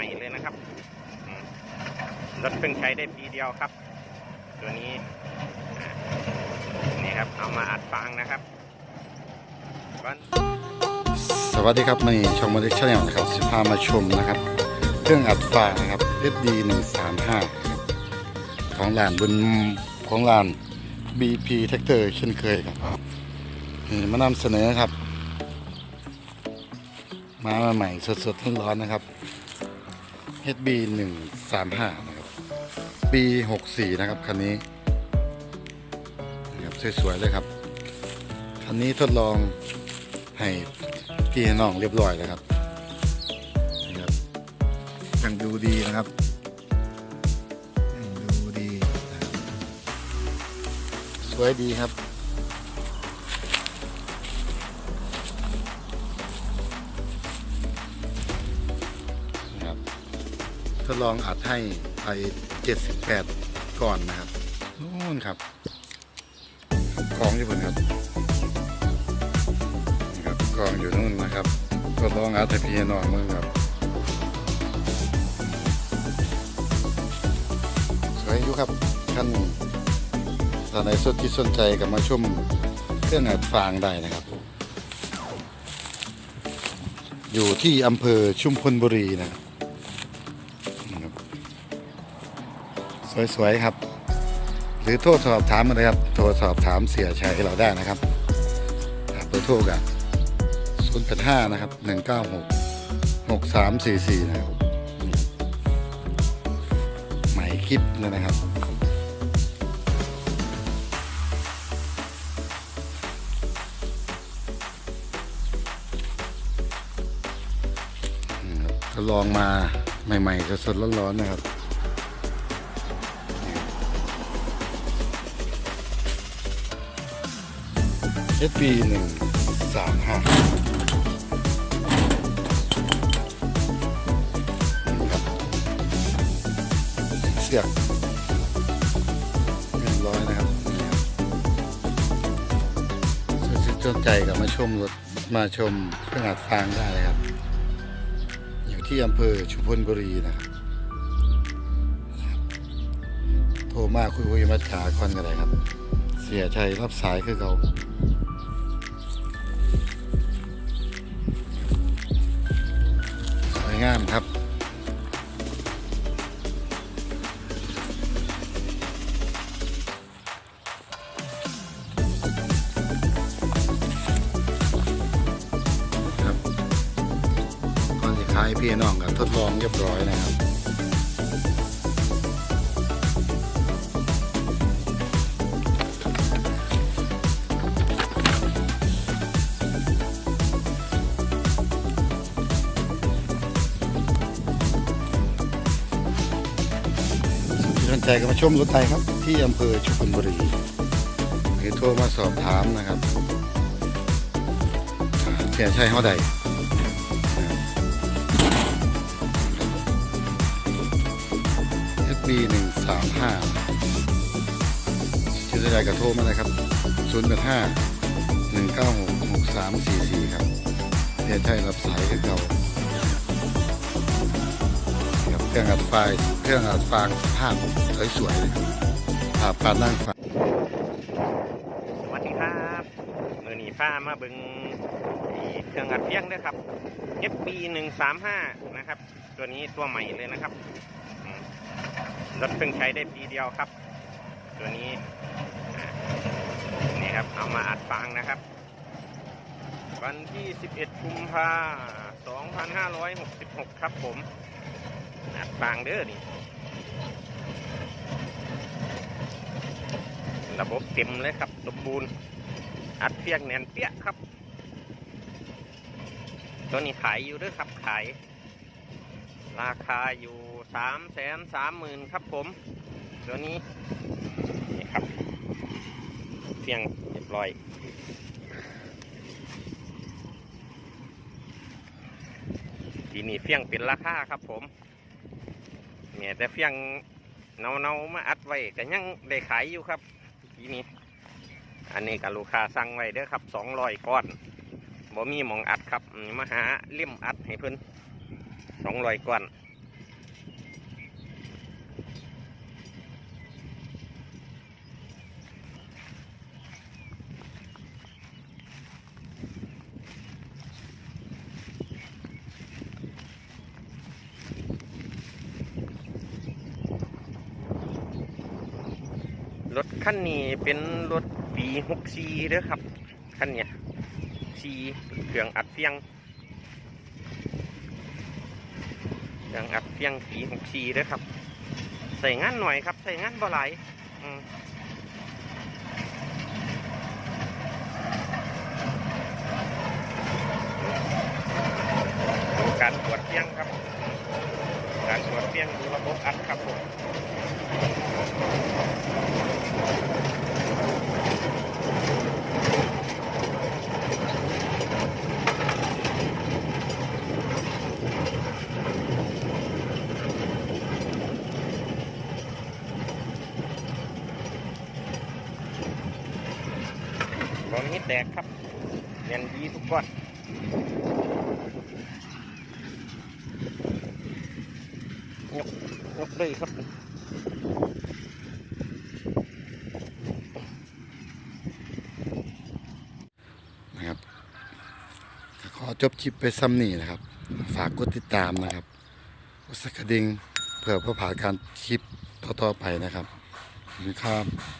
ม่เลยนะครับรถเพิ่งใช้ได้ปีเดียวครับ ตัวนี้นี่ครับเอามาอัดฟางนะครับสวัสดีครับมันนี่ช่องมาเล็กชาแนลนะครับสิพามาชมนะครับ เครื่องอัดฟางนะครับ SD 1 3 5ของร้านบนของร้าน BP Tractor เช่นเคยครับนี่มานำเสนอครับ มาใหม่สดๆร้อนๆนะครับ HB 1 3 5นะครับ ปี 64 นะครับ คันนี้นะครับสวยๆเลยครับ คันนี้ทดลองให้พี่น้องเรียบร้อยแล้วครับนี่ครับยังดูดีนะครับยังดูดีนะครับสวยดีครับ ดลองอัดให้ไป 78 ก่อนนะครับนู่นครับกองญี่ปุ่นครับนี่ครับกองอยู่นู่นนะครับทดลองอัดให้พี่น้องมืองครับสวยอยู่ครับท่านท่านไหนสนที่สนใจกับมาชมเครื่องอัดฟางได้นะครับ อยู่ที่อำเภอชุมพลบุรีนะครับนะครับ สวยๆครับ หรือโทรสอบถามมาเลยครับ โทรสอบถามเสียชัยเราได้นะครับเบอร์โทรกัน0 8 5นะครับ196 6344นะครับนี่หมายคลิปนะครับนี่ครับลองมาใหม่ๆสดๆร้อนๆนะครับ SB หนึ่งสามห้าครับเสียกเรียบร้อยนะครับนี่ครับสนใจกับมาชมรถมาชมเครื่องอัดฟางได้เลยครับ อยู่ที่อำเภอชุมพลบุรีนะครับ โทรมาคุยคุยมาถาคอนกันเลยครับ เสียชัยรับสายคือเขา งามครับ ครับก่อนจะขายพี่น้องกับทดลองเรียบร้อยนะครับ สนใจก็มาชมรถไทยครับ ที่อำเภอชุมพลบุรีหรือโทรมาสอบถามนะครับเสียใช่เท่าใดเอสบีหนึ่งสามห้าชื่ออะไรก็โทรมาเลยครับศูนย์แปดห้าหนึ่งเก้าหกหกสามสี่สี่ครับเสียใช่รับสายกับเรา เครื่องอัดไฟเครื่องอัดฟางสภาพสวยๆภาพการนั่งฟังสวัสดีครับมือหนีฟ้ามาเบิงอีเครื่องอัดเพียงด้วยครับ FB 1 3 5นะครับ ตัวนี้ตัวใหม่เลยนะครับรถเพิ่งใช้ได้ปีเดียวครับ ตัวนี้นี่ครับเอามาอัดฟางนะครับ วันที่ 11 กุมภา2566 ครับผม อัดฟางเด้อนี่ ระบบเต็มเลยครับสมบูรณ์อัดเพียงแน่นเปี้ยครับ ตัวนี้ขายอยู่ด้วยครับขาย ราคาอยู่สามแสนสามหมื่นครับผม ตัวนี้นี่ครับเพียงเรียบร้อยทีนี้เฟียงเป็นราคาครับผม เมียแต่เฟียงเนาเนาๆมาอัดไว้ก็ยังได้ขายอยู่ครับทีนี้ อันนี้กับลูกค้าสั่งไว้เด้อครับสองร้อยก้อนบ่มีหมองอัดครับมมาหาเลี่ยมอัดให้เพิ่นสองร้อยก้อน ถคันนี้เป็นรถปีหกซีเด้อครับคันเนี้ยซีเครื่องอัดเฟียงเครื่องอัดเฟียงปีหกซีเด้อครับ ใส่งานหน่อยครับ ใส่งานบ่หลการตรวจเฟียงครับ การตรวจเฟียงดูระบบอัดครับผม บอลนี้แตกครับเรียนดีทุกก้อนยกยกเลยครับก็ขอ จบคลิปไปซ้ำนี่นะครับ ฝากกดติดตามนะครับกดสักกระดิ่งเพื่อเพื่อผ่านการคลิปต่อๆไปนะครับขอบคุณครับ